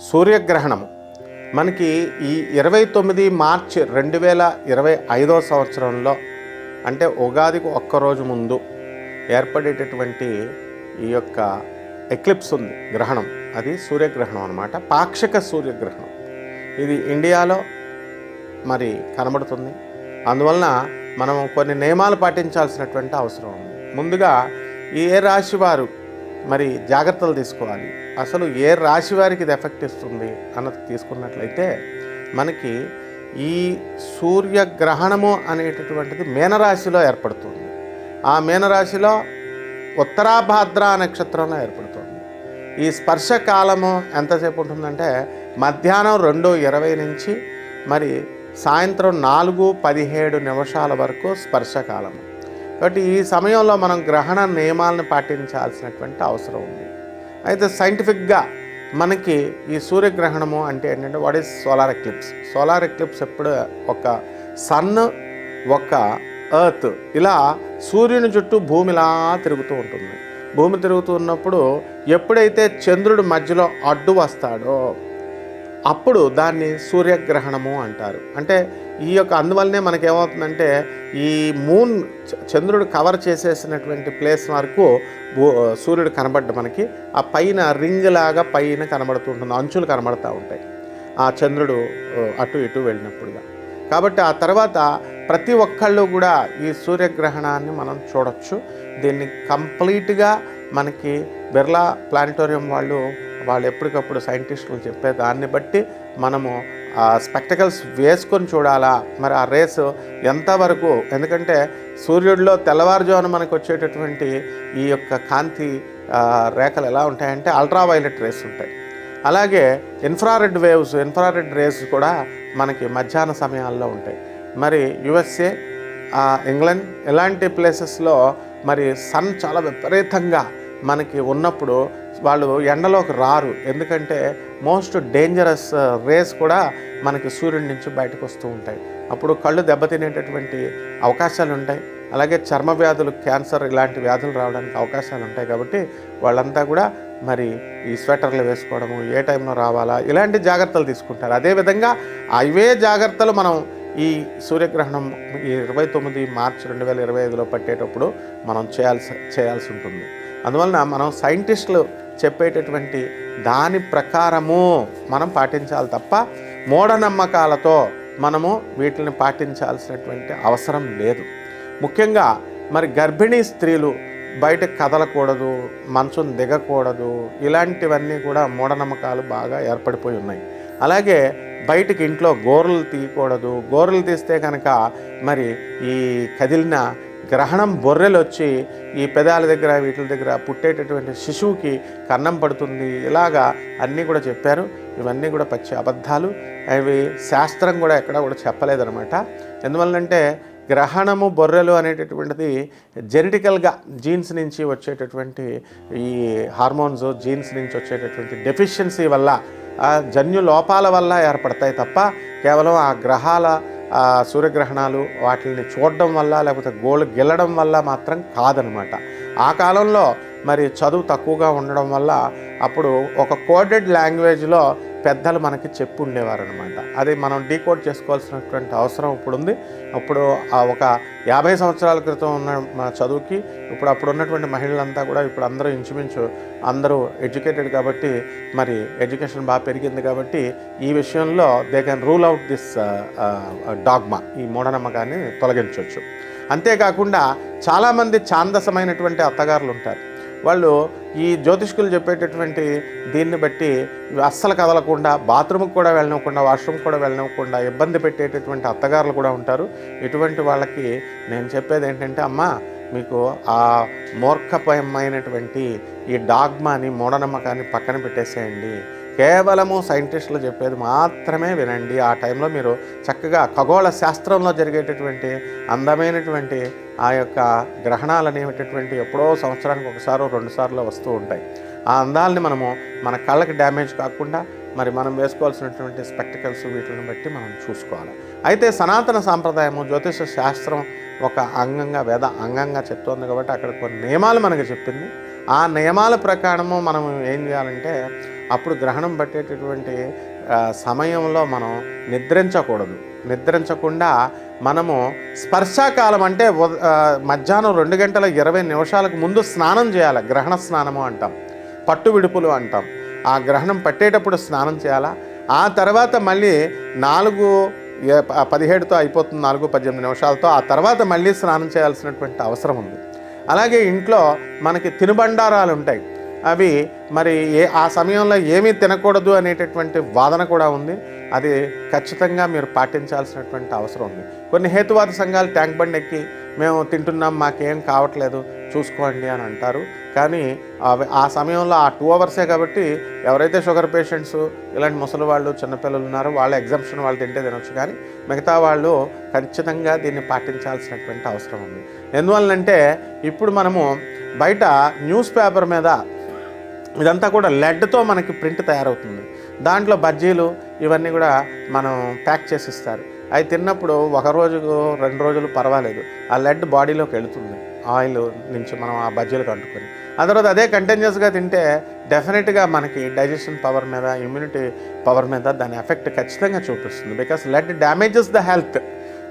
సూర్యగ్రహణము. మనకి ఈ ఇరవై తొమ్మిది మార్చి రెండు వేల ఇరవై ఐదో సంవత్సరంలో అంటే ఉగాదికి ఒక్కరోజు ముందు ఏర్పడేటటువంటి ఈ యొక్క ఎక్లిప్స్ ఉంది గ్రహణం. అది సూర్యగ్రహణం అనమాట పాక్షిక సూర్యగ్రహణం. ఇది ఇండియాలో మరి కనబడుతుంది. అందువలన మనం కొన్ని నియమాలు పాటించాల్సినటువంటి అవసరం ఉంది. ముందుగా ఏ రాశి వారు మరి జాగ్రత్తలు తీసుకోవాలి. అసలు ఏ రాశి వారికి ఇది ఎఫెక్ట్ ఇస్తుంది అన్నది తీసుకున్నట్లయితే మనకి ఈ సూర్యగ్రహణము అనేటటువంటిది మీనరాశిలో ఏర్పడుతుంది. ఆ మీనరాశిలో ఉత్తరాభాద్ర నక్షత్రంలో ఏర్పడుతుంది. ఈ స్పర్శ కాలము ఎంతసేపు ఉంటుందంటే మధ్యాహ్నం రెండు ఇరవై నుంచి మరి సాయంత్రం నాలుగు పదిహేడు నిమిషాల వరకు స్పర్శకాలము కాబట్టి ఈ సమయంలో మనం గ్రహణ నియమాలను పాటించాల్సినటువంటి అవసరం ఉంది. అయితే సైంటిఫిక్గా మనకి ఈ సూర్యగ్రహణము అంటే ఏంటంటే what is solar eclipse solar eclipse ఎప్పుడు ఒక సన్ ఒక ఎర్త్ ఇలా సూర్యుని చుట్టూ భూమి ఇలా తిరుగుతూ ఉంటుంది. భూమి తిరుగుతూ ఉన్నప్పుడు ఎప్పుడైతే చంద్రుడు మధ్యలో అడ్డు వస్తాడో అప్పుడు దాన్ని సూర్యగ్రహణము అంటారు. అంటే ఈ యొక్క అందువల్లనే మనకేమవుతుందంటే ఈ మూన్ చంద్రుడు కవర్ చేసేసినటువంటి ప్లేస్ వరకు భూ- సూర్యుడు కనబడ్డ మనకి ఆ పైన రింగ్ లాగా పైన కనబడుతూ ఉంటుంది అంచులు కనబడుతూ ఉంటాయి. ఆ చంద్రుడు అటు ఇటు వెళ్ళినప్పుడుగా. కాబట్టి ఆ తర్వాత ప్రతి ఒక్కళ్ళు కూడా ఈ సూర్యగ్రహణాన్ని మనం చూడొచ్చు. దీన్ని కంప్లీట్గా మనకి బిర్లా ప్లానిటోరియం వాళ్ళు వాళ్ళు ఎప్పటికప్పుడు సైంటిస్టులు చెప్పే దాన్ని బట్టి మనము స్పెక్టకల్స్ వేసుకొని చూడాలా? మరి ఆ రేసు ఎంతవరకు? ఎందుకంటే సూర్యుడిలో తెల్లవారుజామున మనకు వచ్చేటటువంటి ఈ యొక్క కాంతి రేఖలు ఎలా ఉంటాయంటే అల్ట్రావైలెట్ రేస్ ఉంటాయి. అలాగే ఇన్ఫ్రారెడ్ వేవ్స్ ఇన్ఫ్రారెడ్ రేస్ కూడా మనకి మధ్యాహ్న సమయాల్లో ఉంటాయి. మరి యుఎస్ఏ ఇంగ్లాండ్ ఇలాంటి ప్లేసెస్లో మరి సన్ చాలా విపరీతంగా మనకి ఉన్నప్పుడు వాళ్ళు ఎండలోకి రారు. ఎందుకంటే మోస్ట్ డేంజరస్ రేస్ కూడా మనకి సూర్యుడి నుంచి బయటకు వస్తూ ఉంటాయి. అప్పుడు కళ్ళు దెబ్బతినేటటువంటి అవకాశాలు ఉంటాయి. అలాగే చర్మ వ్యాధులు క్యాన్సర్ ఇలాంటి వ్యాధులు రావడానికి అవకాశాలు ఉంటాయి కాబట్టి వాళ్ళంతా కూడా మరి ఈ స్వెటర్లు వేసుకోవడము ఏ టైంలో రావాలా ఇలాంటి జాగ్రత్తలు తీసుకుంటారు. అదేవిధంగా అవే జాగ్రత్తలు మనం ఈ సూర్యగ్రహణం ఈ ఇరవై తొమ్మిది మార్చి రెండు వేల ఇరవై ఐదులో పట్టేటప్పుడు మనం చేయాల్సి చేయాల్సి ఉంటుంది. అందువలన మనం సైంటిస్టులు చెప్పేటటువంటి దాని ప్రకారము మనం పాటించాలి తప్ప మూఢనమ్మకాలతో మనము వీటిని పాటించాల్సినటువంటి అవసరం లేదు. ముఖ్యంగా మరి గర్భిణీ స్త్రీలు బయట కదలకూడదు మంచం దిగకూడదు ఇలాంటివన్నీ కూడా మూఢనమ్మకాలు బాగా ఏర్పడిపోయి ఉన్నాయి. అలాగే బయటికి ఇంట్లో గోరలు తీయకూడదు గోరలు తీస్తే కనుక మరి ఈ కదిలిన గ్రహణం బొర్రెలు వచ్చి ఈ పెదాల దగ్గర వీటి దగ్గర పుట్టేటటువంటి శిశువుకి కన్నం పడుతుంది. ఇలాగా అన్నీ కూడా చెప్పారు. ఇవన్నీ కూడా పచ్చి అబద్ధాలు. అవి శాస్త్రం కూడా ఎక్కడ కూడా చెప్పలేదనమాట ఎందువల్లంటే గ్రహణము బొర్రెలు అనేటటువంటిది జెనెటికల్గా జీన్స్ నుంచి వచ్చేటటువంటి ఈ హార్మోన్స్ జీన్స్ నుంచి వచ్చేటటువంటి డెఫిషియన్సీ వల్ల ఆ జన్యు లోపాల వల్ల ఏర్పడతాయి తప్ప కేవలం ఆ గ్రహాల సూర్యగ్రహణాలు వాటిని చూడడం వల్ల లేకపోతే గోళ్ళు గెల్లడం వల్ల మాత్రం కాదనమాట. ఆ కాలంలో మరి చదువు తక్కువగా ఉండడం వల్ల అప్పుడు ఒక కోడెడ్ లాంగ్వేజ్లో పెద్దలు మనకి చెప్పు ఉండేవారు అనమాట అది మనం డీకోడ్ చేసుకోవాల్సినటువంటి అవసరం ఇప్పుడు ఉంది అప్పుడు ఆ ఒక యాభై సంవత్సరాల క్రితం ఉన్న మా చదువుకి ఇప్పుడు అప్పుడు ఉన్నటువంటి మహిళలంతా కూడా ఇప్పుడు అందరూ ఇంచుమించు అందరూ ఎడ్యుకేటెడ్ కాబట్టి మరి ఎడ్యుకేషన్ బాగా పెరిగింది కాబట్టి ఈ విషయంలో they can rule out this dogma. ఈ మూఢనమ్మకాన్ని తొలగించవచ్చు అంతేకాకుండా చాలామంది ఛాందసమైనటువంటి అత్తగారులు ఉంటారు వాళ్ళు ఈ జ్యోతిష్కులు చెప్పేటటువంటి దీన్ని బట్టి అస్సలు కదలకుండా బాత్రూమ్కి కూడా వెళ్ళనివ్వకుండా వాష్రూమ్ కూడా వెళ్ళనివ్వకుండా ఇబ్బంది పెట్టేటటువంటి అత్తగారులు కూడా ఉంటారు. ఇటువంటి వాళ్ళకి నేను చెప్పేది ఏంటంటే అమ్మా మీకు ఆ మూర్ఖపయమైనటువంటి ఈ డాగ్మాని మూఢనమ్మకాన్ని పక్కన పెట్టేసేయండి. కేవలము సైంటిస్టులు చెప్పేది మాత్రమే వినండి. ఆ టైంలో మీరు చక్కగా ఖగోళ శాస్త్రంలో జరిగేటటువంటి అందమైనటువంటి ఆ యొక్క గ్రహణాలు అనేటటువంటి ఎప్పుడో సంవత్సరానికి ఒకసారి రెండు సార్లు వస్తూ ఉంటాయి. ఆ అందాలని మనము మన కళ్ళకి డ్యామేజ్ కాకుండా మరి మనం వేసుకోవాల్సినటువంటి స్పెక్టికల్స్ వీటిని బట్టి మనం చూసుకోవాలి. అయితే సనాతన సాంప్రదాయము జ్యోతిష శాస్త్రం ఒక అంగంగా వేద అంగంగా చెప్తోంది కాబట్టి అక్కడ కొన్ని నియమాలు మనకు చెప్పింది. ఆ నియమాల ప్రకారము మనం ఏం చేయాలంటే అప్పుడు గ్రహణం పట్టేటటువంటి సమయంలో మనం నిద్రించకూడదు. నిద్రించకుండా మనము స్పర్శాకాలం అంటే మధ్యాహ్నం రెండు గంటల ఇరవై నిమిషాలకు ముందు స్నానం చేయాలి. గ్రహణ స్నానము అంటాం. పట్టు విడుపులు అంటాం. ఆ గ్రహణం పట్టేటప్పుడు స్నానం చేయాలా. ఆ తర్వాత మళ్ళీ నాలుగు పదిహేడుతో అయిపోతుంది నాలుగు పద్దెనిమిది నిమిషాలతో. ఆ తర్వాత మళ్ళీ స్నానం చేయాల్సినటువంటి అవసరం ఉంది. అలాగే ఇంట్లో మనకి తినుబండారాలు ఉంటాయి. అవి మరి ఏ ఆ సమయంలో ఏమీ తినకూడదు అనేటటువంటి వాదన కూడా ఉంది. అది ఖచ్చితంగా మీరు పాటించాల్సినటువంటి అవసరం ఉంది. కొన్ని హేతువాద సంఘాలు ట్యాంక్ బండ్ ఎక్కి మేము తింటున్నాం మాకేం కావట్లేదు చూసుకోండి అని అంటారు. కానీ అవి- ఆ సమయంలో ఆ టూ అవర్సే కాబట్టి ఎవరైతే షుగర్ పేషెంట్స్ ఇలాంటి ముసలి వాళ్ళు చిన్నపిల్లలు ఉన్నారో వాళ్ళ ఎగ్జామ్షన్ వాళ్ళు తింటే తినొచ్చు. కానీ మిగతా వాళ్ళు ఖచ్చితంగా దీన్ని పాటించాల్సినటువంటి అవసరం ఉంది. ఎందువల్లంటే ఇప్పుడు మనము బయట న్యూస్ పేపర్ మీద ఇదంతా కూడా లెడ్తో మనకి ప్రింట్ తయారవుతుంది. దాంట్లో బజ్జీలు ఇవన్నీ కూడా మనం ప్యాక్ చేసి ఇస్తారు. అవి తిన్నప్పుడు ఒక రోజుకు రెండు రోజులు పర్వాలేదు. ఆ లెడ్ బాడీలోకి వెళుతుంది. ఆయిల్ నుంచి మనం ఆ బజ్జీలకు అంటుకొని ఆ తర్వాత అదే కంటిన్యూస్గా తింటే డెఫినెట్గా మనకి డైజెషన్ పవర్ మీద ఇమ్యూనిటీ పవర్ మీద దాని ఎఫెక్ట్ ఖచ్చితంగా చూపిస్తుంది. Because lead damages the health.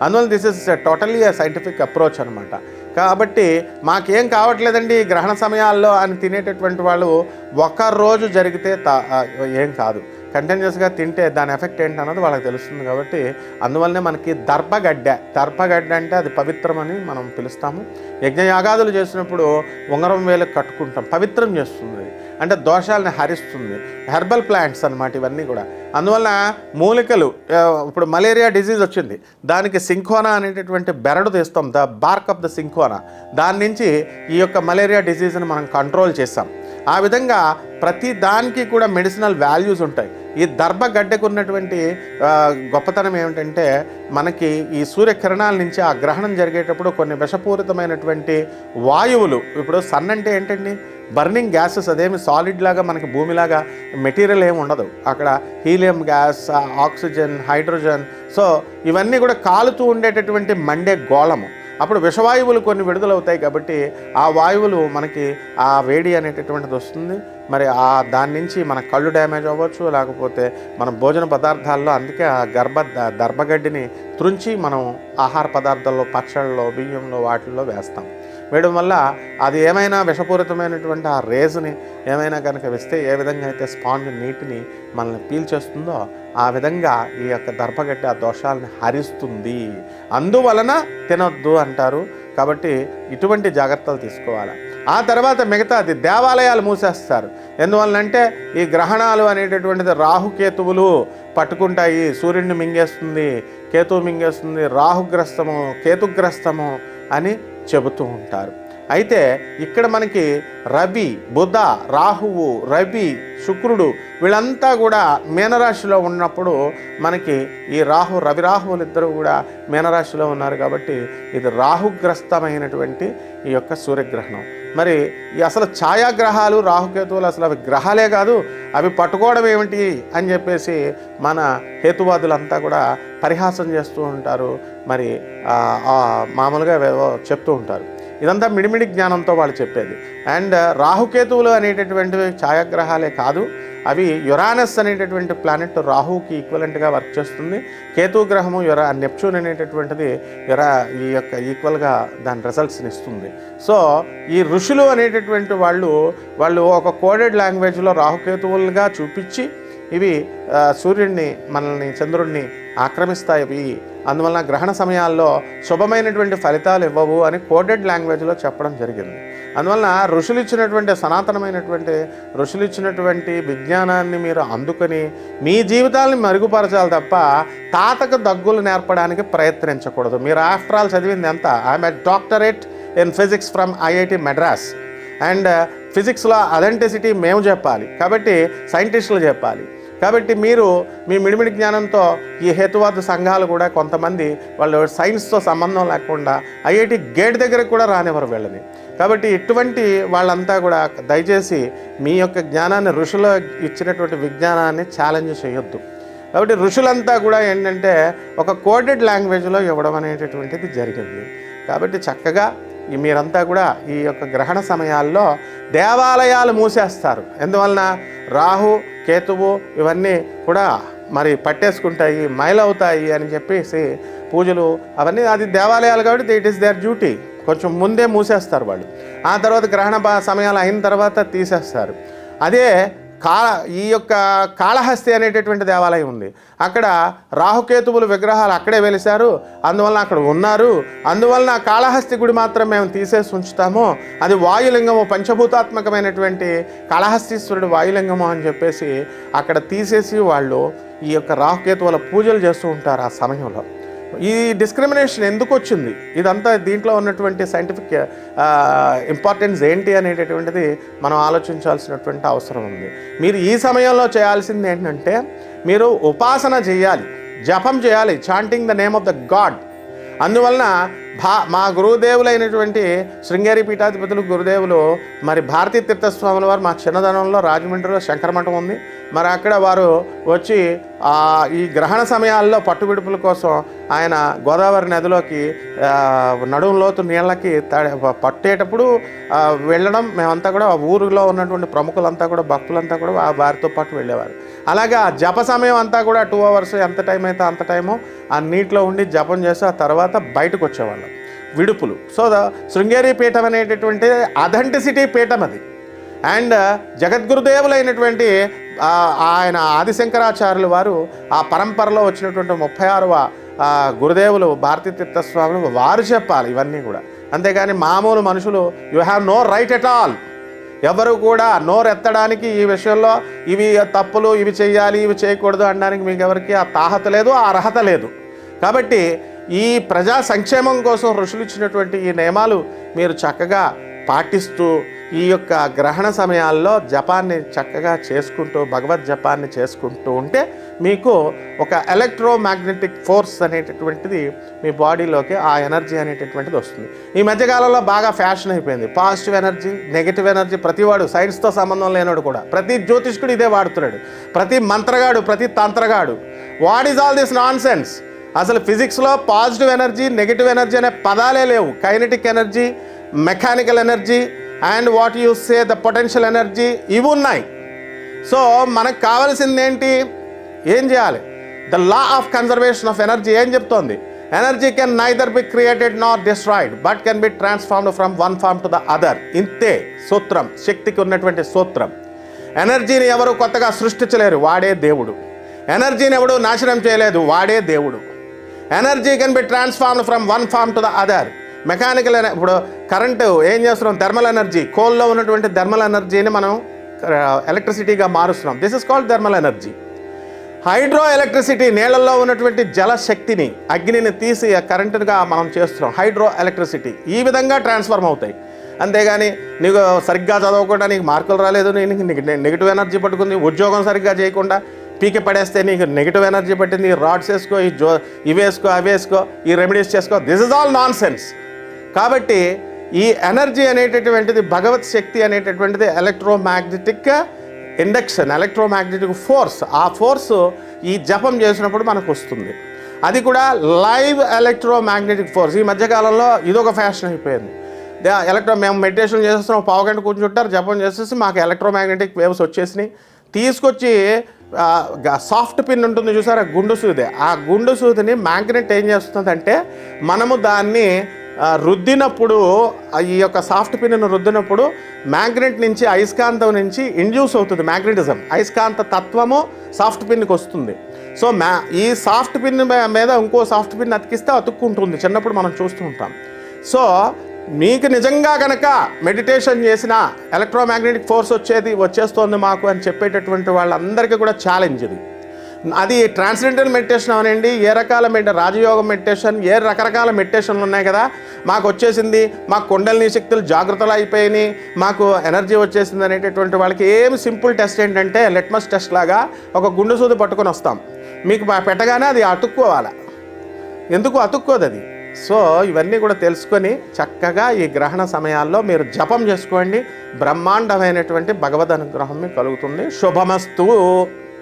అందువల్ల this is totally scientific approach అనమాట కాబట్టి మాకేం కావట్లేదండి గ్రహణ సమయాల్లో అని తినేటటువంటి వాళ్ళు ఒక రోజు జరిగితే తా- ఏం కాదు. కంటిన్యూస్గా తింటే దాని ఎఫెక్ట్ ఏంటన్నది వాళ్ళకి తెలుస్తుంది కాబట్టి అందువల్లనే మనకి దర్భగడ్డ. దర్భగడ్డ అంటే అది పవిత్రమని మనం పిలుస్తాము. యజ్ఞయాగాదులు చేసినప్పుడు ఉంగరం వేలు కట్టుకుంటాం. పవిత్రం చేస్తుంది. అది. అంటే దోషాలని హరిస్తుంది. హెర్బల్ ప్లాంట్స్ అనమాట ఇవన్నీ కూడా. అందువల్ల మూలికలు ఇప్పుడు మలేరియా డిజీజ్ వచ్చింది. దానికి సింకోనా అనేటటువంటి బెరడు తీస్తాం the bark of the cinchona దాని నుంచి ఈ యొక్క మలేరియా డిజీజ్ని మనం కంట్రోల్ చేస్తాం. ఆ విధంగా ప్రతి దానికి కూడా మెడిసినల్ వాల్యూస్ ఉంటాయి. ఈ దర్భగడ్డకు ఉన్నటువంటి గొప్పతనం ఏమిటంటే మనకి ఈ సూర్యకిరణాల నుంచి ఆ గ్రహణం జరిగేటప్పుడు కొన్ని విషపూరితమైనటువంటి వాయువులు ఇప్పుడు సన్ అంటే ఏంటండి? బర్నింగ్ గ్యాసెస్ అదేమి సాలిడ్ లాగా మనకి భూమిలాగా మెటీరియల్ ఏమి ఉండదు. అక్కడ helium gas oxygen hydrogen. So ఇవన్నీ కూడా కాలుతూ ఉండేటటువంటి మండే గోళము. అప్పుడు విషవాయువులు కొన్ని విడుదలవుతాయి కాబట్టి ఆ వాయువులు మనకి ఆ వేడి అనేటటువంటిది వస్తుంది. మరి ఆ దాని నుంచి మన కళ్ళు డ్యామేజ్ అవ్వచ్చు లేకపోతే మన భోజన పదార్థాల్లో అందుకే ఆ గర్భ దర్భగడ్డిని త్రుంచి మనం ఆహార పదార్థాల్లో పచ్చళ్ళలో బియ్యంలో వాటిల్లో వేస్తాం. వేయడం వల్ల అది ఏమైనా విషపూరితమైనటువంటి ఆ రేజుని ఏమైనా కనుక వేస్తే ఏ విధంగా అయితే స్పాంజ్ నీటిని మనల్ని పీల్చేస్తుందో ఆ విధంగా ఈ యొక్క దర్భగట్టి ఆ దోషాలని హరిస్తుంది. అందువలన తినొద్దు అంటారు. కాబట్టి ఇటువంటి జాగ్రత్తలు తీసుకోవాలి. ఆ తర్వాత మిగతాది దేవాలయాలు మూసేస్తారు. ఎందువల్లంటే ఈ గ్రహణాలు అనేటటువంటిది రాహుకేతువులు పట్టుకుంటాయి. సూర్యుడిని మింగేస్తుంది కేతువు మింగేస్తుంది రాహుగ్రస్తము కేతుగ్రస్తము అని చెబుతూ ఉంటారు. అయితే ఇక్కడ మనకి రవి బుధ రాహువు రవి శుక్రుడు వీళ్ళంతా కూడా మీనరాశిలో ఉన్నప్పుడు మనకి ఈ రాహు రవి రాహువులు ఇద్దరు కూడా మీనరాశిలో ఉన్నారు కాబట్టి ఇది రాహుగ్రస్తమైనటువంటి ఈ యొక్క సూర్యగ్రహణం. మరి ఈ అసలు ఛాయాగ్రహాలు రాహుకేతువులు అసలు అవి గ్రహాలే కాదు అవి పట్టుకోవడం ఏమిటి అని చెప్పేసి మన హేతువాదులంతా కూడా పరిహాసం చేస్తూ ఉంటారు. మరి మామూలుగా చెప్తూ ఉంటారు. ఇదంతా మిడిమిడి జ్ఞానంతో వాళ్ళు చెప్పేది. అండ్ రాహుకేతువులు అనేటటువంటివి ఛాయాగ్రహాలే కాదు అవి యురానస్ అనేటటువంటి ప్లానెట్ రాహుకి ఈక్వలెంట్గా వర్క్ చేస్తుంది. కేతు గ్రహము యురా నెప్చూన్ అనేటటువంటిది యురా ఈ యొక్క ఈక్వల్గా దాని రిజల్ట్స్ని ఇస్తుంది. సో ఈ ఋషులు అనేటటువంటి వాళ్ళు వాళ్ళు ఒక కోడెడ్ లాంగ్వేజ్లో రాహుకేతువులుగా చూపించి ఇవి సూర్యుడిని మనల్ని చంద్రుడిని ఆక్రమిస్తాయి. అందువలన గ్రహణ సమయాల్లో శుభమైనటువంటి ఫలితాలు ఇవ్వవు అని కోడెడ్ లాంగ్వేజ్లో చెప్పడం జరిగింది. అందువలన ఋషులు ఇచ్చినటువంటి సనాతనమైనటువంటి ఋషులు ఇచ్చినటువంటి విజ్ఞానాన్ని మీరు అందుకొని మీ జీవితాలను మెరుగుపరచాలి తప్ప తాతకు దగ్గులు నేర్పడానికి ప్రయత్నించకూడదు. మీరు ఆఫ్టర్ ఆల్ చదివింది ఎంత? I'm a doctorate in physics from IIT Madras and ఫిజిక్స్లో అథెంటిసిటీ మేము చెప్పాలి. కాబట్టి సైంటిస్టులు చెప్పాలి. కాబట్టి మీరు మీ మిడిమిడి జ్ఞానంతో ఈ హేతువాద సంఘాలు కూడా కొంతమంది వాళ్ళు సైన్స్తో సంబంధం లేకుండా ఐఐటి గేట్ దగ్గర కూడా రానివ్వరు వెళ్ళని. కాబట్టి ఇటువంటి వాళ్ళంతా కూడా దయచేసి మీ యొక్క జ్ఞానాన్ని ఋషులు ఇచ్చినటువంటి విజ్ఞానాన్ని ఛాలెంజ్ చేయొద్దు. కాబట్టి ఋషులంతా కూడా ఏంటంటే ఒక కోడెడ్ లాంగ్వేజ్లో ఇవ్వడం అనేటటువంటిది జరిగింది. కాబట్టి చక్కగా మీరంతా కూడా ఈ యొక్క గ్రహణ సమయాల్లో దేవాలయాలు మూసేస్తారు. ఎందువలన? రాహు కేతువు ఇవన్నీ కూడా మరి పట్టేసుకుంటాయి మైలవుతాయి అని చెప్పేసి పూజలు అవన్నీ అది దేవాలయాలు కాబట్టి ఇట్ ఈస్ దేర్ డ్యూటీ కొంచెం ముందే మూసేస్తారు వాళ్ళు. ఆ తర్వాత గ్రహణ బా- సమయాలు అయిన తర్వాత తీసేస్తారు. అదే కా ఈ యొక్క కాళహస్తి అనేటటువంటి దేవాలయం ఉంది. అక్కడ రాహుకేతువులు విగ్రహాలు అక్కడే వెలిశారు. అందువలన అక్కడ ఉన్నారు. అందువలన కాళహస్తి గుడి మాత్రం మేము తీసేసి ఉంచుతాము. అది వాయులింగము పంచభూతాత్మకమైనటువంటి కాళహస్తీశ్వరుడు వాయులింగము అని చెప్పేసి అక్కడ తీసేసి వాళ్ళు ఈ యొక్క రాహుకేతువుల పూజలు చేస్తూ ఉంటారు ఆ సమయంలో. ఈ డిస్క్రిమినేషన్ ఎందుకు వచ్చింది? ఇదంతా దీంట్లో ఉన్నటువంటి సైంటిఫిక్ ఇంపార్టెన్స్ ఏంటి అనేటటువంటిది మనం ఆలోచించాల్సినటువంటి అవసరం ఉంది. మీరు ఈ సమయంలో చేయాల్సింది ఏంటంటే మీరు ఉపాసన చేయాలి జపం చేయాలి chanting the name of the God అందువలన భా మా గురుదేవులైనటువంటి శృంగేరి పీఠాధిపతులు గురుదేవులు మరి భారతీ తీర్థస్వాముల వారు మా చిన్నదనంలో రాజమండ్రిలో శంకరమఠం ఉంది. మరి అక్కడ వారు వచ్చి ఈ గ్రహణ సమయాల్లో పట్టుబిడుపుల కోసం ఆయన గోదావరి నదిలోకి నడుంలోతు నడుం లోతు నీళ్ళకి పట్టేటప్పుడు వెళ్ళడం మేమంతా కూడా ఆ ఊరిలో ఉన్నటువంటి ప్రముఖులంతా కూడా భక్తులంతా కూడా వారితో పాటు వెళ్ళేవారు. అలాగే ఆ జప సమయం అంతా కూడా టూ అవర్స్ ఎంత టైం అయితే అంత టైము ఆ నీటిలో ఉండి జపం చేసి ఆ తర్వాత బయటకు వచ్చేవాళ్ళం. విడుపులు. సో ద శృంగేరి పీఠం అనేటటువంటి అథెంటిసిటీ పీఠం అది. అండ్ జగద్గురుదేవులైనటువంటి ఆయన ఆదిశంకరాచార్యులు వారు ఆ పరంపరలో వచ్చినటువంటి ముప్పై ఆరవ గురుదేవులు భారతీ తీర్థస్వాములు వారు చెప్పాలి ఇవన్నీ కూడా. అంతేగాని మామూలు మనుషులు you have no right at all ఎవరు కూడా నోరెత్తడానికి ఈ విషయంలో ఇవి తప్పులు ఇవి చేయాలి ఇవి చేయకూడదు అనడానికి మీకు ఎవరికి ఆ తాహత లేదు ఆ అర్హత లేదు. కాబట్టి ఈ ప్రజా సంక్షేమం కోసం ఋషులు ఇచ్చినటువంటి ఈ నియమాలు మీరు చక్కగా పాటిస్తూ ఈ యొక్క గ్రహణ సమయాల్లో జపాన్ని చక్కగా చేసుకుంటూ భగవద్ జపాన్ని చేసుకుంటూ ఉంటే మీకు ఒక ఎలక్ట్రోమాగ్నెటిక్ ఫోర్స్ అనేటటువంటిది మీ బాడీలోకి ఆ ఎనర్జీ అనేటటువంటిది వస్తుంది. ఈ మధ్యకాలంలో బాగా ఫ్యాషన్ అయిపోయింది. పాజిటివ్ ఎనర్జీ నెగిటివ్ ఎనర్జీ ప్రతివాడు సైన్స్తో సంబంధం లేనివాడు కూడా ప్రతి జ్యోతిష్కుడు ఇదే వాడుతున్నాడు. ప్రతి మంత్రగాడు ప్రతి తంత్రగాడు. What is all this nonsense అసలు ఫిజిక్స్లో పాజిటివ్ ఎనర్జీ నెగిటివ్ ఎనర్జీ అనే పదాలే లేవు. Kinetic energy mechanical energy and what you say the potential energy ఇవి ఉన్నాయి. సో మనకు కావాల్సింది ఏంటి? ఏం చేయాలి? The law of conservation of energy ఏం చెప్తోంది? Energy can neither be created not destroyed but can be transformed from one form to the other ఇంతే సూత్రం శక్తికి ఉన్నటువంటి సూత్రం. ఎనర్జీని ఎవరు కొత్తగా సృష్టించలేరు? వాడే దేవుడు. ఎనర్జీని ఎవడు నాశనం చేయలేదు? వాడే దేవుడు. Energy can be transformed from one form to the other mechanical ఇప్పుడు కరెంటు ఏం చేస్తున్నాం? థర్మల్ ఎనర్జీ కోల్లో ఉన్నటువంటి థర్మల్ ఎనర్జీని మనం uh, ఎలక్ట్రిసిటీగా మారుస్తున్నాం. This is called thermal energy hydro electricity నీళ్ళల్లో ఉన్నటువంటి జలశక్తిని అగ్నిని తీసి కరెంటుగా మనం చేస్తున్నాం. హైడ్రో ఎలక్ట్రిసిటీ ఈ విధంగా ట్రాన్స్ఫార్మ్ అవుతాయి. అంతేగాని నీకు సరిగ్గా చదవకుండా నీకు మార్కులు రాలేదు నీకు నీకు నెగిటివ్ ఎనర్జీ పట్టుకుంది ఉద్యోగం సరిగ్గా చేయకుండా పీకి పడేస్తే నీకు నెగిటివ్ ఎనర్జీ పట్టింది రాడ్స్ వేసుకో ఈ జో ఇవి వేసుకో అవి వేసుకో ఈ రెమెడీస్ చేసుకో. This is all nonsense కాబట్టి ఈ ఎనర్జీ అనేటటువంటిది భగవత్ శక్తి అనేటటువంటిది ఎలక్ట్రోమాగ్నెటిక్ ఇండక్షన్ ఎలక్ట్రోమాగ్నెటిక్ ఫోర్స్. ఆ ఫోర్స్ ఈ జపం చేసినప్పుడు మనకు వస్తుంది. అది కూడా లైవ్ ఎలక్ట్రోమాగ్నెటిక్ ఫోర్స్. ఈ మధ్యకాలంలో ఇదొక ఫ్యాషన్ అయిపోయింది. ఎలక్ట్రో మేము మెడిటేషన్ చేసేస్తున్నాం పావు గంట కూర్చుంటారు జపం చేసేసి మాకు ఎలక్ట్రోమాగ్నెటిక్ వేవ్స్ వచ్చేసినాయి. తీసుకొచ్చి సాఫ్ట్ పిన్ ఉంటుంది చూసారా గుండు సూది. ఆ గుండు సూదిని మ్యాగ్నెట్ ఏం చేస్తుందంటే మనము దాన్ని రుద్దినప్పుడు ఈ యొక్క సాఫ్ట్ పిన్ను రుద్దినప్పుడు మ్యాగ్నెట్ నుంచి అయస్కాంతం నుంచి ఇండ్యూస్ అవుతుంది మ్యాగ్నెటిజం. అయస్కాంత తత్వము సాఫ్ట్ పిన్కి వస్తుంది. సో మ్యా ఈ సాఫ్ట్ పిన్ మీద ఇంకో సాఫ్ట్ పిన్ అతికిస్తే అతుక్కుంటుంది. చిన్నప్పుడు మనం చూస్తూ ఉంటాం. సో మీకు నిజంగా కనుక మెడిటేషన్ చేసిన ఎలక్ట్రోమాగ్నెటిక్ ఫోర్స్ వచ్చేది వచ్చేస్తోంది మాకు అని చెప్పేటటువంటి వాళ్ళందరికీ కూడా ఛాలెంజ్ ఇది. అది ట్రాన్స్జెండర్ మెడిటేషన్ అవనండి. ఏ రకాల మెడి రాజయోగం మెడిటేషన్ ఏ రకరకాల మెడిటేషన్లు ఉన్నాయి కదా? మాకు వచ్చేసింది మాకు కుండలిని శక్తులు జాగ్రత్తలు అయిపోయినాయి మాకు ఎనర్జీ వచ్చేసింది అనేటటువంటి వాళ్ళకి ఏం సింపుల్ టెస్ట్ ఏంటంటే లెట్మస్ టెస్ట్ లాగా ఒక గుండె సూది పట్టుకొని వస్తాం. మీకు పెట్టగానే అది అతుక్కోవాలి? ఎందుకు అతుక్కోదు అది? సో ఇవన్నీ కూడా తెలుసుకొని చక్కగా ఈ గ్రహణ సమయాల్లో మీరు జపం చేసుకోండి. బ్రహ్మాండమైనటువంటి భగవద్ అనుగ్రహం మీకు కలుగుతుంది. శుభమస్తు.